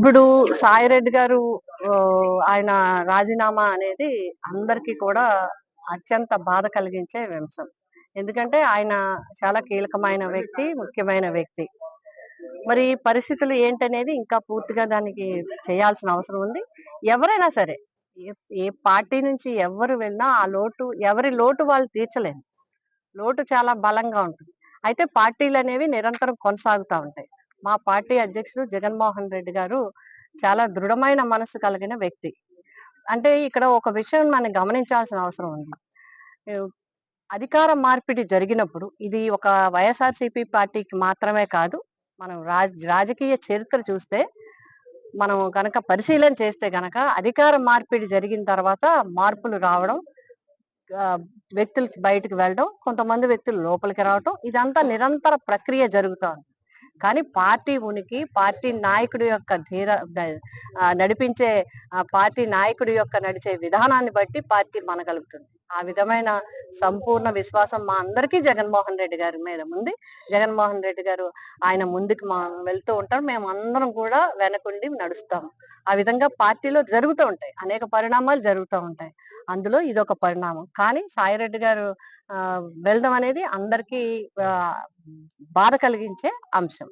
ఇప్పుడు సాయిరెడ్డి గారు ఆయన రాజీనామా అనేది అందరికీ కూడా అత్యంత బాధ కలిగించే అంశం ఎందుకంటే ఆయన చాలా కీలకమైన వ్యక్తి ముఖ్యమైన వ్యక్తి. మరి పరిస్థితులు ఏంటనేది ఇంకా పూర్తిగా దానికి చేయాల్సిన అవసరం ఉంది. ఎవరైనా సరే ఏ ఏ పార్టీ నుంచి ఎవరు వెళ్ళినా ఆ లోటు ఎవరి లోటు వాళ్ళు తీర్చలేరు. లోటు చాలా బలంగా ఉంటుంది. అయితే పార్టీలు అనేవి నిరంతరం కొనసాగుతూ ఉంటాయి. మా పార్టీ అధ్యక్షుడు జగన్మోహన్ రెడ్డి గారు చాలా దృఢమైన మనసు కలిగిన వ్యక్తి. అంటే ఇక్కడ ఒక విషయం మనం గమనించాల్సిన అవసరం ఉంది. అధికార మార్పిడి జరిగినప్పుడు ఇది ఒక వైఎస్ఆర్సీపీ పార్టీకి మాత్రమే కాదు మనం రాజ రాజకీయ చరిత్ర చూస్తే మనం కనుక పరిశీలన చేస్తే గనక అధికార మార్పిడి జరిగిన తర్వాత మార్పులు రావడం వ్యక్తులు బయటకు వెళ్ళడం కొంతమంది వ్యక్తులు లోపలికి రావడం ఇదంతా నిరంతర ప్రక్రియ జరుగుతుంది కానీ పార్టీ ఉనికి పార్టీ నాయకుడి యొక్క ధీర ఆ, నడిపించే పార్టీ నాయకుడి యొక్క నడిచే విధానాన్ని బట్టి పార్టీ మనగలుగుతుంది. ఆ విధమైన సంపూర్ణ విశ్వాసం మా అందరికీ జగన్మోహన్ రెడ్డి గారి మీద ఉంది. జగన్మోహన్ రెడ్డి గారు ఆయన ముందుకు మా వెళ్తూ ఉంటారు. మేము అందరం కూడా వెనకుండి నడుస్తాము ఆ విధంగా పార్టీలో జరుగుతూ ఉంటాయి. అనేక పరిణామాలు జరుగుతూ ఉంటాయి. అందులో ఇదొక పరిణామం. కానీ సాయిరెడ్డి గారు ఆ, వెళ్ళడం అనేది అందరికీ బాధ కలిగించే అంశం.